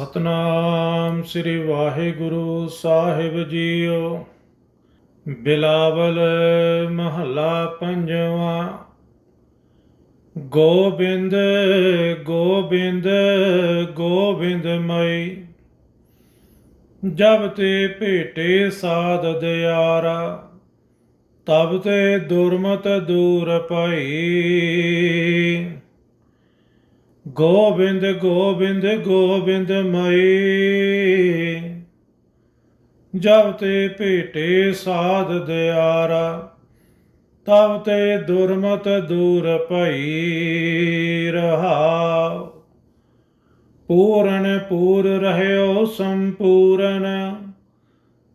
ਸਤਨਾਮ ਸ੍ਰੀ ਵਾਹਿਗੁਰੂ ਸਾਹਿਬ ਜੀਓ। ਬਿਲਾਵਲ ਮਹੱਲਾ ਪੰਜਵਾਂ। ਗੋਬਿੰਦ ਗੋਬਿੰਦ ਗੋਬਿੰਦ ਮਈ ਜਬ ਤੇ ਭੇਟੇ ਸਾਧ ਦਿਆਰਾ, ਤਬ ਤੇ ਦੁਰਮਤ ਦੂਰ ਪਈ। ਗੋਬਿੰਦ ਗੋਬਿੰਦ ਗੋਬਿੰਦ ਮਈ। ਜਬ ਤੇ ਭੇਟੇ ਸਾਧ ਦਿਆਰਾ, ਤਬ ਤੇ ਦੁਰਮਤ ਦੂਰ ਭਈ ਰਹਾਉ। ਪੂਰਨ, ਪੂਰ ਰਹਿਓ ਸੰਪੂਰਨ,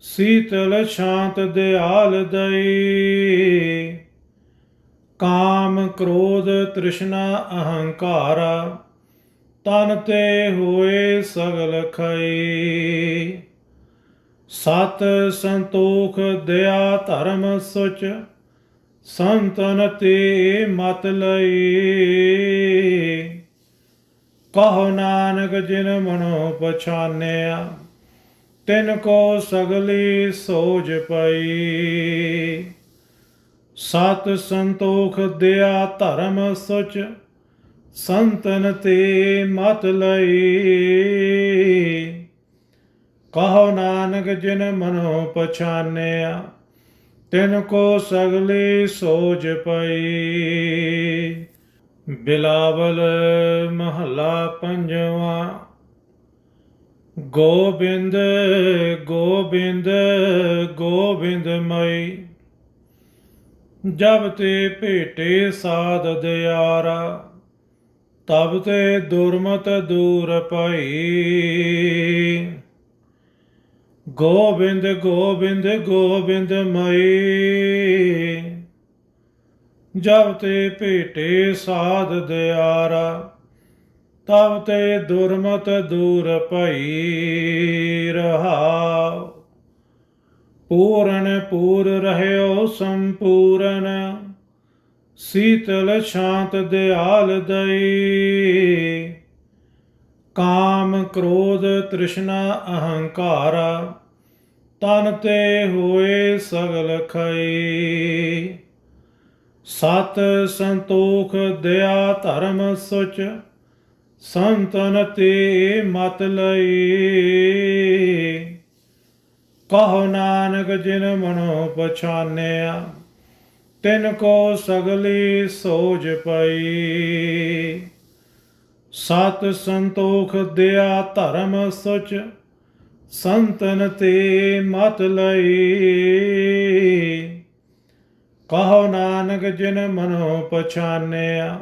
ਸੀਤਲ ਸ਼ਾਂਤ ਦਿਆਲ ਦਈ। ਕਾਮ, ਕ੍ਰੋਧ, ਤ੍ਰਿਸ਼ਨਾ, ਅਹੰਕਾਰ ਤਨ ਤੇ ਹੋਏ ਸਗਲ ਖਈ ਸਤ ਸੰਤੋਖ ਦਇਆ ਧਰਮ ਸੁਚ, ਸੰਤਨ ਤੇ ਮਤ ਲਈ ਕਹੋ ਨਾਨਕ ਜਿਨ ਮਨੋ ਪਛਾਨਿਆ, ਤਿਨ ਕੋ ਸਗਲੀ ਸੋਜ ਪਈ। ਸਤ ਸੰਤੋਖ ਦਇਆ ਧਰਮ ਸੁਚ ਸੰਤਨ ਤੇ ਮਤ ਲਈ ਕਹੋ ਨਾਨਕ, ਜਿਨ ਮਨੋ ਪਛਾਨਿਆ, ਤਿਨ ਕੋ ਸਗਲੀ ਸੋਜ ਪਈ ਬਿਲਾਵਲ ਮਹੱਲਾ ਪੰਜਵਾਂ, ਗੋਬਿੰਦ ਗੋਬਿੰਦ ਗੋਬਿੰਦ ਮਈ। ਜਬ ਤੇ ਭੇਟੇ ਸਾਧ ਦਿਆਰਾ ਤਬ ਤੇ ਦੁਰਮਤ ਦੂਰ ਪਈ। ਗੋਬਿੰਦ ਗੋਬਿੰਦ ਗੋਬਿੰਦ ਮਈ। ਜਬ ਤੇ ਭੇਟੇ ਸਾਧ ਦਿਆਰਾ, ਤਬ ਤੇ ਦੁਰਮਤ ਦੂਰ ਭਈ ਰਹਾਉ। ਪੂਰਨ, ਪੂਰ ਰਹਿਓ ਸੰਪੂਰਨ। ਸੀਤਲ ਸ਼ਾਂਤ ਦਿਆਲ ਦਈ। ਕਾਮ ਕ੍ਰੋਧ ਤ੍ਰਿਸ਼ਨਾ ਅਹੰਕਾਰ, ਤਨ ਤੇ ਹੋਏ ਸਗਲ ਖਈ। ਸਤ ਸੰਤੋਖ ਦਇਆ ਧਰਮ ਸੁਚ, ਸੰਤਨ ਤੇ ਮਤ ਲਈ। ਕਹੋ ਨਾਨਕ ਜਿਨ ਮਨੋ ਪਛਾਨਿਆ ਤਿਨ ਕੋ ਸਗਲੀ ਸੋਜ ਪਈ। ਸਤ ਸੰਤੋਖ ਦਿਆ ਧਰਮ ਸੁਚ, ਸੰਤਨ ਤੇ ਮਤ ਲਈ। ਕਹੋ ਨਾਨਕ ਜਿਨ ਮਨੋ ਪਛਾਨਿਆ,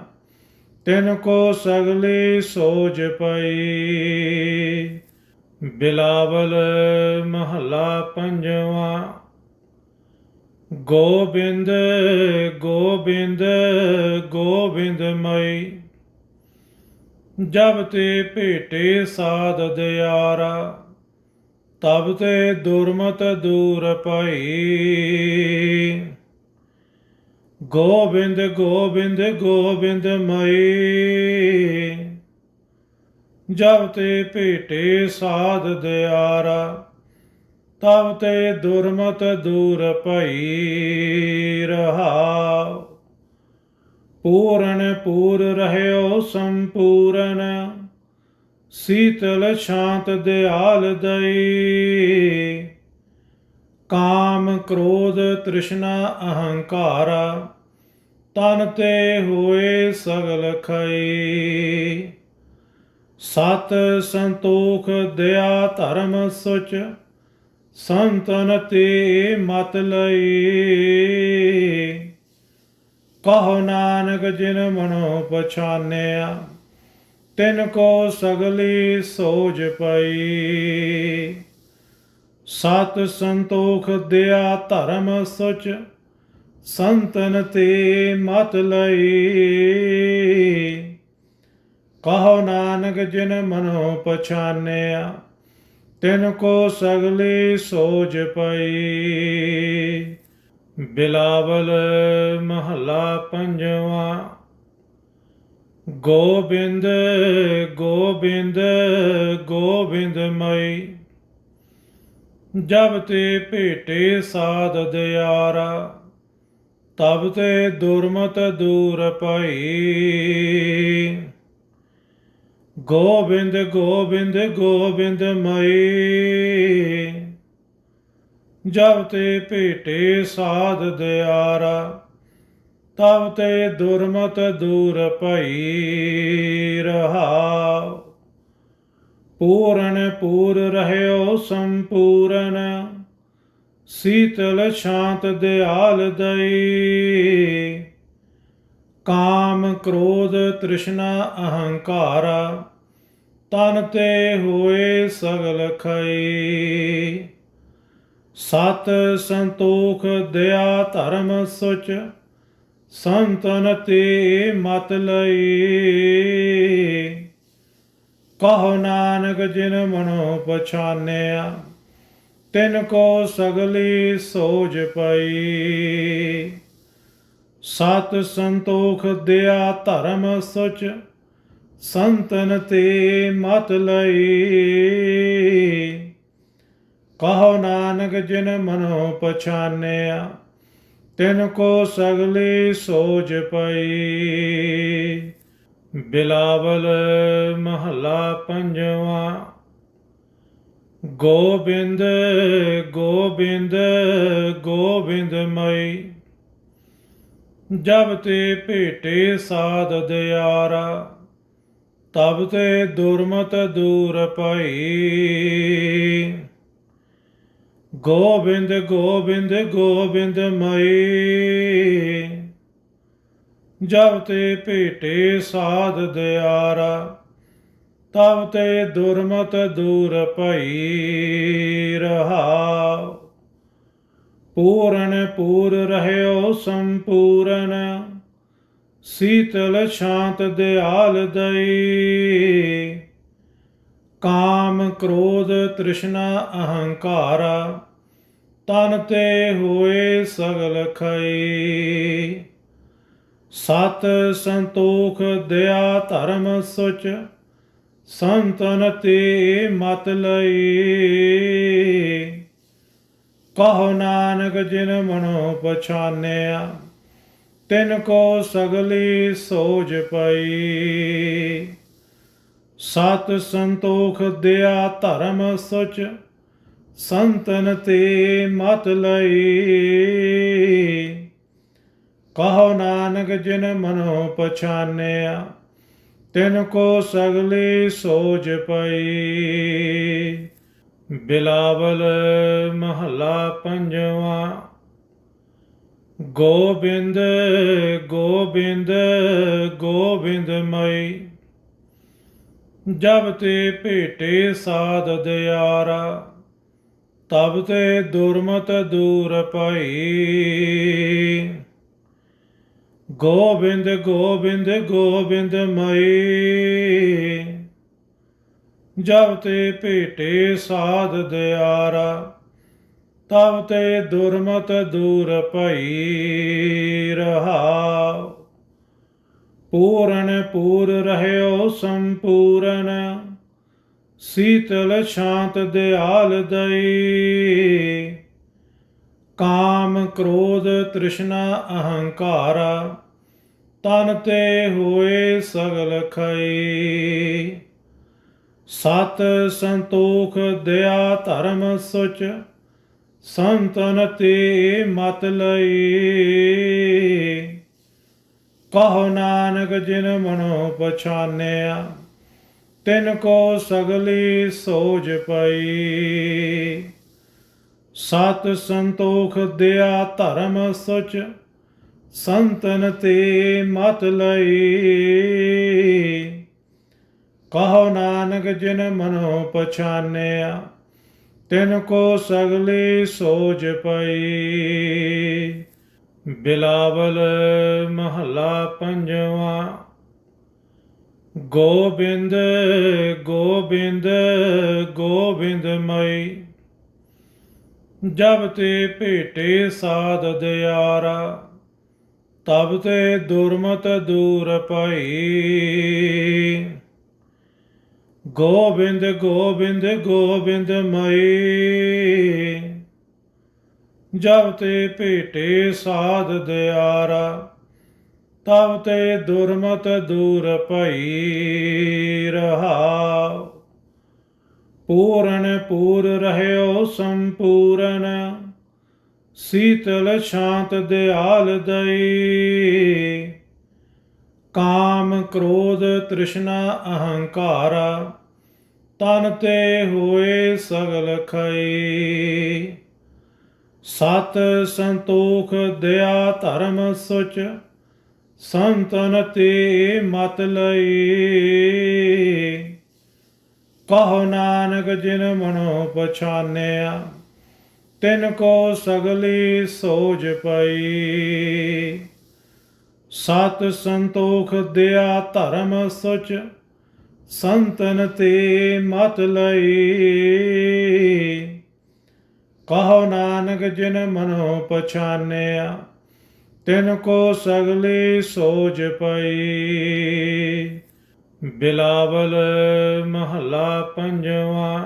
ਤਿਨ ਕੋ ਸਗਲੀ ਸੋਜ ਪਈ। ਬਿਲਾਵਲ ਮਹੱਲਾ ਪੰਜਵਾਂ ਗੋਬਿੰਦ ਗੋਬਿੰਦ ਗੋਬਿੰਦ ਮਈ। ਜਬ ਤੇ ਭੇਟੇ ਸਾਧ ਦਿਆਰਾ, ਤਬ ਤੇ ਦੁਰਮਤ ਦੂਰ ਪਈ। ਗੋਬਿੰਦ ਗੋਬਿੰਦ ਗੋਬਿੰਦ ਮਈ। ਜਬ ਤੇ ਭੇਟੇ ਸਾਧ ਦਿਆਰਾ ਤਬ ਤੇ ਦੁਰਮਤ ਦੂਰ ਭਈ ਰਹਾਉ। ਪੂਰਨ ਪੂਰ ਰਹਿਓ ਸੰਪੂਰਨ, ਸੀਤਲ ਸ਼ਾਂਤ ਦਿਆਲ ਦਈ। ਕਾਮ ਕ੍ਰੋਧ ਤ੍ਰਿਸ਼ਨਾ ਅਹੰਕਾਰ, ਤਨ ਤੇ ਹੋਏ ਸਗਲ ਖਈ। ਸਤ ਸੰਤੋਖ ਦਇਆ ਧਰਮ ਸੁਚ ਸੰਤਨ ਤੇ ਮਤ ਲਈ ਕਹੋ ਨਾਨਕ, ਜਿਨ ਮਨੋ ਪਛਾਨਿਆ, ਤਿਨ ਕੋ ਸਗਲੀ ਸੋਜ ਪਈ। ਸਤ ਸੰਤੋਖ ਦਿਆ ਧਰਮ ਸੁਚ, ਸੰਤਨ ਤੇ ਮਤ ਲਈ ਕਹੋ ਨਾਨਕ, ਜਿਨ ਮਨੋ ਪਛਾਨਿਆ ਤਿਨ ਕੋ ਸਗਲੀ ਸੋਜ ਪਈ। ਬਿਲਾਵਲ ਮਹੱਲਾ ਪੰਜਵਾਂ। ਗੋਬਿੰਦ ਗੋਬਿੰਦ ਗੋਬਿੰਦ ਮਈ। ਜਬ ਤੇ ਭੇਟੇ ਸਾਧ ਦਿਆਰਾ, ਤਬ ਤੇ ਦੁਰਮਤ ਦੂਰ ਪਈ। ਗੋਬਿੰਦ ਗੋਬਿੰਦ ਗੋਬਿੰਦ ਮਈ। ਜਬ ਤੇ ਭੇਟੇ ਸਾਧ ਦਿਆਰਾ, ਤਬ ਤੇ ਦੁਰਮਤ ਦੂਰ ਭਈ ਰਹਾਉ। ਪੂਰਨ, ਪੂਰ ਰਹਿਓ ਸੰਪੂਰਨ, ਸੀਤਲ ਸ਼ਾਂਤ ਦਿਆਲ ਦਈ। ਕਾਮ, ਕ੍ਰੋਧ, ਤ੍ਰਿਸ਼ਨਾ, ਅਹੰਕਾਰ ਤਨ ਤੇ ਹੋਏ ਸਗਲ ਖਈ ਸਤ ਸੰਤੋਖ ਦਇਆ ਧਰਮ ਸੁਚ, ਸੰਤਨ ਤੇ ਮਤ ਲਈ ਕਹੋ ਨਾਨਕ ਜਿਨ ਮਨੋ ਪਛਾਨਿਆ, ਤਿਨ ਕੋ ਸਗਲੀ ਸੋਜ ਪਈ। ਸਤ ਸੰਤੋਖ ਦਇਆ ਧਰਮ ਸੁਚ ਸੰਤਨ ਤੇ ਮਤ ਲਈ ਕਹੋ ਨਾਨਕ, ਜਿਨ ਮਨੋ ਪਛਾਨਿਆ, ਤਿਨ ਕੋ ਸਗਲੀ ਸੋਜ ਪਈ ਬਿਲਾਵਲ ਮਹੱਲਾ ਪੰਜਵਾ, ਗੋਬਿੰਦ ਗੋਬਿੰਦ ਗੋਬਿੰਦ ਮਈ। ਜਬ ਤੇ ਭੇਟੇ ਸਾਧ ਦਿਆਰਾ ਤਬ ਤੇ ਦੁਰਮਤ ਦੂਰ ਪਈ। ਗੋਬਿੰਦ ਗੋਬਿੰਦ ਗੋਬਿੰਦ ਮਈ। ਜਬ ਤੇ ਭੇਟੇ ਸਾਧ ਦਿਆਰਾ, ਤਬ ਤੇ ਦੁਰਮਤ ਦੂਰ ਭਈ ਰਹਾਉ। ਪੂਰਨ, ਪੂਰ ਰਹਿਓ ਸੰਪੂਰਨ। ਸੀਤਲ ਸ਼ਾਂਤ ਦਿਆਲ ਦਈ। ਕਾਮ ਕ੍ਰੋਧ ਤ੍ਰਿਸ਼ਨਾ ਅਹੰਕਾਰ, ਤਨ ਤੇ ਹੋਏ ਸਗਲ ਖਈ। ਸਤ ਸੰਤੋਖ ਦਇਆ ਧਰਮ ਸੁਚ, ਸੰਤਨ ਤੇ ਮਤ ਲਈ। ਕਹੋ ਨਾਨਕ ਜਿਨ ਮਨੋ ਪਛਾਨਿਆ ਤਿਨ ਕੋ ਸਗਲੀ ਸੋਜ ਪਈ। ਸਤ ਸੰਤੋਖ ਦਿਆ ਧਰਮ ਸੁਚ, ਸੰਤਨ ਤੇ ਮਤ ਲਈ। ਕਹੋ ਨਾਨਕ ਜਿਨ ਮਨੋ ਪਛਾਨਿਆ, ਤਿਨ ਕੋ ਸਗਲੀ ਸੋਜ ਪਈ। ਬਿਲਾਵਲ ਮਹੱਲਾ ਪੰਜਵਾ ਗੋਬਿੰਦ ਗੋਬਿੰਦ ਗੋਬਿੰਦ ਮਈ। ਜਬ ਤੇ ਭੇਟੇ ਸਾਧ ਦਿਆਰਾ, ਤਬ ਤੇ ਦੁਰਮਤ ਦੂਰ ਪਈ ਗੋਬਿੰਦ ਗੋਬਿੰਦ ਗੋਬਿੰਦ ਮਈ। ਜਬ ਤੇ ਭੇਟੇ ਸਾਧ ਦਿਆਰਾ ਤਬ ਤੇ ਦੁਰਮਤ ਦੂਰ ਭਈ ਰਹਾਉ। ਪੂਰਨ ਪੂਰ ਰਹਿਓ ਸੰਪੂਰਨ, ਸੀਤਲ ਸ਼ਾਂਤ ਦਿਆਲ ਦਈ। ਕਾਮ ਕ੍ਰੋਧ ਤ੍ਰਿਸ਼ਨਾ ਅਹੰਕਾਰ, ਤਨ ਤੇ ਹੋਏ ਸਗਲ ਖਈ। ਸਤ ਸੰਤੋਖ ਦਇਆ ਧਰਮ ਸੁਚ ਸੰਤਨ ਤੇ ਮਤ ਲਈ ਕਹੋ ਨਾਨਕ ਜਿਨ ਮਨੋ ਪਛਾਨਿਆ, ਤਿਨ ਕੋ ਸਗਲੀ ਸੋਜ ਪਈ। ਸਤ ਸੰਤੋਖ ਦਿਆ ਧਰਮ ਸੁਚ ਸੰਤਨ ਤੇ ਮਤ ਲਈ ਕਹੋ ਨਾਨਕ ਜਿਨ ਮਨੋ ਪਛਾਨਿਆ ਤਿਨ ਕੋ ਸਗਲੀ ਸੋਜ ਪਈ। ਬਿਲਾਵਲ ਮਹੱਲਾ ਪੰਜਵਾ। ਗੋਬਿੰਦ ਗੋਬਿੰਦ ਗੋਬਿੰਦ ਮਈ। ਜਬ ਤੇ ਭੇਟੇ ਸਾਧ ਦਿਆਰਾ, ਤਬ ਤੇ ਦੁਰਮਤ ਦੂਰ ਪਈ। ਗੋਬਿੰਦ ਗੋਬਿੰਦ ਗੋਬਿੰਦ ਮਈ। ਜਬ ਤੇ ਭੇਟੇ ਸਾਧ ਦਿਆਰਾ, ਤਬ ਤੇ ਦੁਰਮਤ ਦੂਰ ਭਈ ਰਹਾਉ। ਪੂਰਨ, ਪੂਰ ਰਹਿਓ ਸੰਪੂਰਨ, ਸੀਤਲ ਸ਼ਾਂਤ ਦਿਆਲ ਦਈ। ਕਾਮ, ਕ੍ਰੋਧ, ਤ੍ਰਿਸ਼ਨਾ, ਅਹੰਕਾਰ ਤਨ ਤੇ ਹੋਏ ਸਗਲ ਖਈ ਸਤ ਸੰਤੋਖ ਦਇਆ ਧਰਮ ਸੁਚ, ਸੰਤਨ ਤੇ ਮਤ ਲਈ ਕਹੋ ਨਾਨਕ ਜਿਨ ਮਨੋ ਪਛਾਨਿਆ, ਤਿਨ ਕੋ ਸਗਲੀ ਸੋਜ ਪਈ। ਸਤ ਸੰਤੋਖ ਦਇਆ ਧਰਮ ਸੁਚ ਸੰਤਨ ਤੇ ਮਤ ਲਈ ਕਹੋ ਨਾਨਕ, ਜਿਨ ਮਨੋ ਪਛਾਨਿਆ, ਤਿਨ ਕੋ ਸਗਲੀ ਸੋਜ ਪਈ ਬਿਲਾਵਲ ਮਹੱਲਾ ਪੰਜਵਾਂ,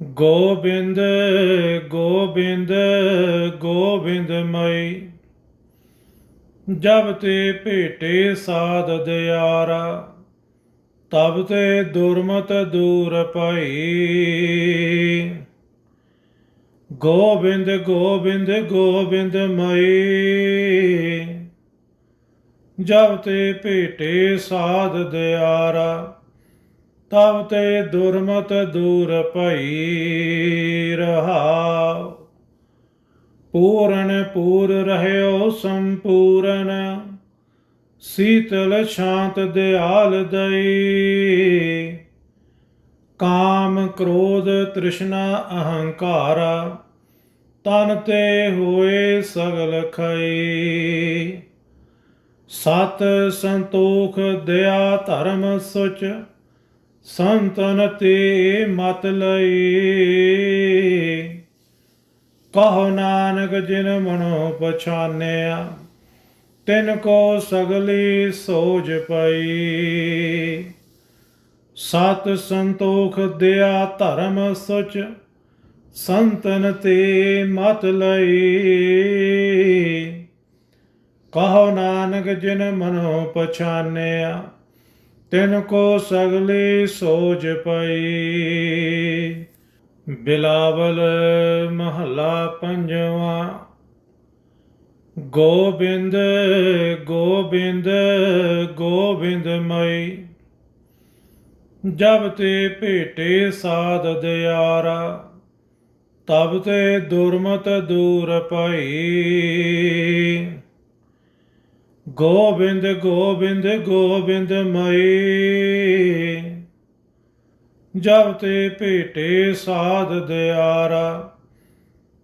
ਗੋਬਿੰਦ ਗੋਬਿੰਦ ਗੋਬਿੰਦ ਮਈ। ਜਬ ਤੇ ਭੇਟੇ ਸਾਧ ਦਿਆਰਾ ਤਬ ਤੇ ਦੁਰਮਤ ਦੂਰ ਪਈ। ਗੋਬਿੰਦ ਗੋਬਿੰਦ ਗੋਬਿੰਦ ਮਈ। ਜਬ ਤੇ ਭੇਟੇ ਸਾਧ ਦਿਆਰਾ, ਤਬ ਤੇ ਦੁਰਮਤ ਦੂਰ ਭਈ ਰਹਾਉ। ਪੂਰਨ, ਪੂਰ ਰਹਿਓ ਸੰਪੂਰਨ। ਸੀਤਲ ਸ਼ਾਂਤ ਦਿਆਲ ਦਈ। ਕਾਮ ਕ੍ਰੋਧ ਤ੍ਰਿਸ਼ਨਾ ਅਹੰਕਾਰ, ਤਨ ਤੇ ਹੋਏ ਸਗਲ ਖਈ। ਸਤ ਸੰਤੋਖ ਦਇਆ ਧਰਮ ਸੁਚ, ਸੰਤਨ ਤੇ ਮਤ ਲਈ। ਕਹੋ ਨਾਨਕ ਜਿਨ ਮਨੋ ਪਛਾਨਿਆ ਤਿਨ ਕੋ ਸਗਲੀ ਸੋਜ ਪਈ। ਸਤ ਸੰਤੋਖ ਦਿਆ ਧਰਮ ਸੁਚ, ਸੰਤਨ ਤੇ ਮਤ ਲਈ। ਕਹੋ ਨਾਨਕ ਜਿਨ ਮਨੋ ਪਛਾਨਿਆ, ਤਿਨ ਕੋ ਸਗਲੀ ਸੋਜ ਪਈ। ਬਿਲਾਵਲ ਮਹੱਲਾ ਪੰਜਵਾ। ਗੋਬਿੰਦ ਗੋਬਿੰਦ ਗੋਬਿੰਦ ਮਈ। ਜਬ ਤੇ ਭੇਟੇ ਸਾਧ ਦਿਆਰਾ, ਤਬ ਤੇ ਦੁਰਮਤ ਦੂਰ ਪਈ। ਗੋਬਿੰਦ ਗੋਬਿੰਦ ਗੋਬਿੰਦ ਮਈ। ਜਬ ਤੇ ਭੇਟੇ ਸਾਧ ਦਿਆਰਾ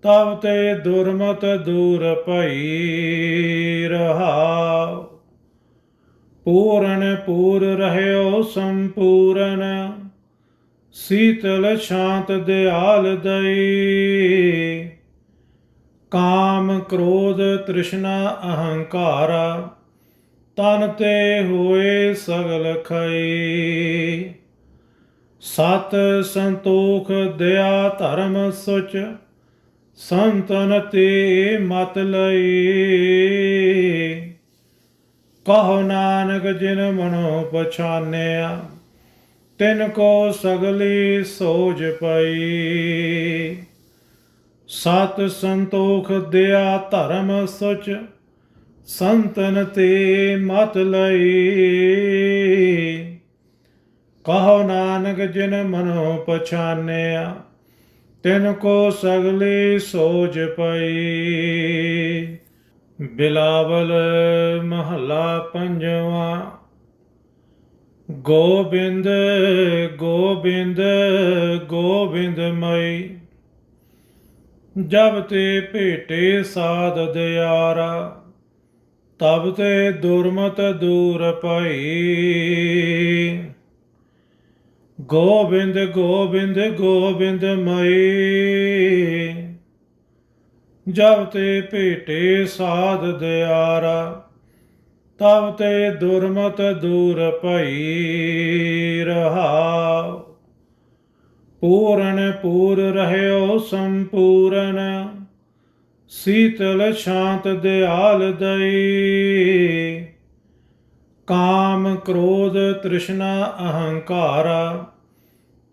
ਤਬ ਤੇ ਦੁਰਮਤ ਦੂਰ ਭਈ ਰਹਾਉ। ਪੂਰਨ ਪੂਰ ਰਹਿਓ ਸੰਪੂਰਨ, ਸੀਤਲ ਸ਼ਾਂਤ ਦਿਆਲ ਦਈ। ਕਾਮ ਕ੍ਰੋਧ ਤ੍ਰਿਸ਼ਨਾ ਅਹੰਕਾਰ, ਤਨ ਤੇ ਹੋਏ ਸਗਲ ਖਈ। ਸਤ ਸੰਤੋਖ ਦਇਆ ਧਰਮ ਸੁਚ ਸੰਤਨ ਤੇ ਮਤ ਲਈ ਕਹੋ ਨਾਨਕ, ਜਿਨ ਮਨੋ ਪਛਾਨਿਆ, ਤਿਨ ਕੋ ਸਗਲੀ ਸੋਜ ਪਈ। ਸਤ ਸੰਤੋਖ ਦਿਆ ਧਰਮ ਸੁਚ, ਸੰਤਨ ਤੇ ਮਤ ਲਈ ਕਹੋ ਨਾਨਕ, ਜਿਨ ਮਨੋ ਪਛਾਨਿਆ ਤਿਨ ਕੋ ਸਗਲੀ ਸੋਜ ਪਈ। ਬਿਲਾਵਲ ਮਹੱਲਾ ਪੰਜਵਾ। ਗੋਬਿੰਦ ਗੋਬਿੰਦ ਗੋਬਿੰਦ ਮਈ। ਜਬ ਤੇ ਭੇਟੇ ਸਾਧ ਦਿਆਰਾ, ਤਬ ਤੇ ਦੁਰਮਤ ਦੂਰ ਪਈ। ਗੋਬਿੰਦ ਗੋਬਿੰਦ ਗੋਬਿੰਦ ਮਈ। ਜਬ ਤੇ ਭੇਟੇ ਸਾਧ ਦਿਆਰਾ, ਤਬ ਤੇ ਦੁਰਮਤ ਦੂਰ ਭਈ ਰਹਾਉ। ਪੂਰਨ, ਪੂਰ ਰਹਿਓ ਸੰਪੂਰਨ, ਸੀਤਲ ਸ਼ਾਂਤ ਦਿਆਲ ਦਈ। ਕਾਮ ਕ੍ਰੋਧ ਤ੍ਰਿਸ਼ਨਾ ਅਹੰਕਾਰਾ,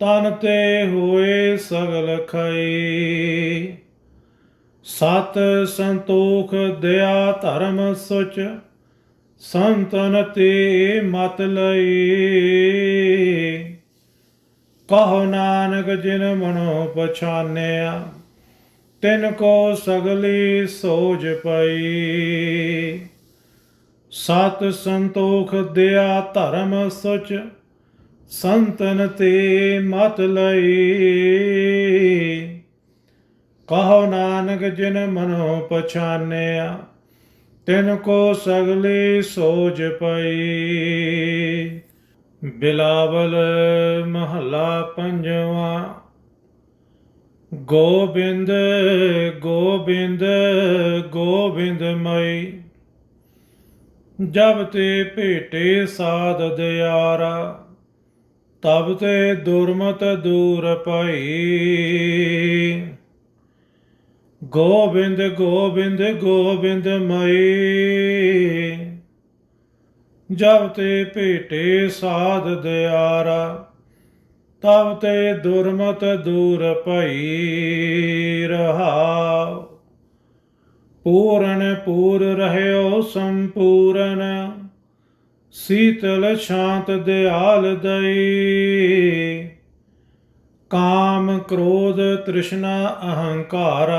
ਤਨ ਤੇ ਹੋਏ ਸਗਲ ਖਈ ਸਤ ਸੰਤੋਖ ਦਇਆ ਧਰਮ ਸੁਚ, ਸੰਤਨ ਤੇ ਮਤ ਲਈ ਕਹੋ ਨਾਨਕ ਜਿਨ ਮਨੋ ਪਛਾਨਿਆ, ਤਿਨ ਕੋ ਸਗਲੀ ਸੋਜ ਪਈ ਸਤ ਸੰਤੋਖ ਦਿਆ ਧਰਮ ਸੁਚ, ਸੰਤਨ ਤੇ ਮਤ ਲਈ ਕਹੋ ਨਾਨਕ ਜਿਨ ਮਨੋ ਪਛਾਨਿਆ, ਤਿਨ ਕੋ ਸਗਲੀ ਸੋਜ ਪਈ ਬਿਲਾਵਲ ਮਹੱਲਾ ਪੰਜਵਾ, ਗੋਬਿੰਦ ਗੋਬਿੰਦ ਗੋਬਿੰਦ ਮਈ ਜਬ ਤੇ ਭੇਟੇ ਸਾਧ ਦਿਆਰਾ, ਤਬ ਤੇ ਦੁਰਮਤ ਦੂਰ ਪਈ ਗੋਬਿੰਦ ਗੋਬਿੰਦ ਗੋਬਿੰਦ ਮਈ। ਜਬ ਤੇ ਭੇਟੇ ਸਾਧ ਦਿਆਰਾ, ਤਬ ਤੇ ਦੁਰਮਤ ਦੂਰ ਪਈ ਰਹਾਉ। ਪੂਰਨ ਪੂਰ ਰਹਿਓ ਸੰਪੂਰਨ, ਸੀਤਲ ਸ਼ਾਂਤ ਦਿਆਲ ਦਈ। ਕਾਮ ਕ੍ਰੋਧ ਤ੍ਰਿਸ਼ਨਾ ਅਹੰਕਾਰ,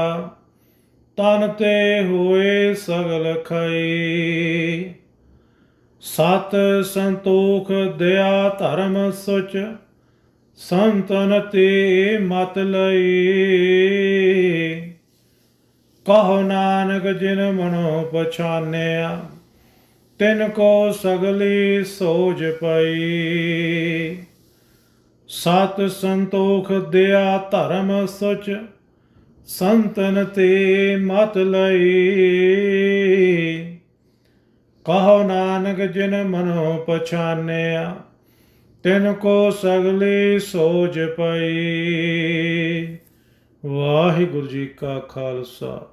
ਤਨ ਤੇ ਹੋਏ ਸਗਲ ਖਈ। ਸਤ ਸੰਤੋਖ ਦਇਆ ਧਰਮ ਸੁਚ, ਸੰਤਨ ਤੇ ਮਤ ਲਈ। ਕਹੋ ਨਾਨਕ ਜਿਨ ਮਨੋ ਪਛਾਨਿਆ, ਤਿਨ ਕੋ ਸਗਲੀ ਸੋਜ ਪਈ। ਸਤ ਸੰਤੋਖ ਦਿਆ ਧਰਮ ਸੁਚ, ਸੰਤਨ ਤੇ ਮਤ ਲਈ। ਕਹੋ ਨਾਨਕ ਜਿਨ ਮਨੋ ਪਛਾਨਿਆ, ਤਿਨ ਕੋ ਸਗਲੀ ਸੋਜ ਪਈ। ਵਾਹਿਗੁਰੂ ਜੀ ਕਾ ਖਾਲਸਾ।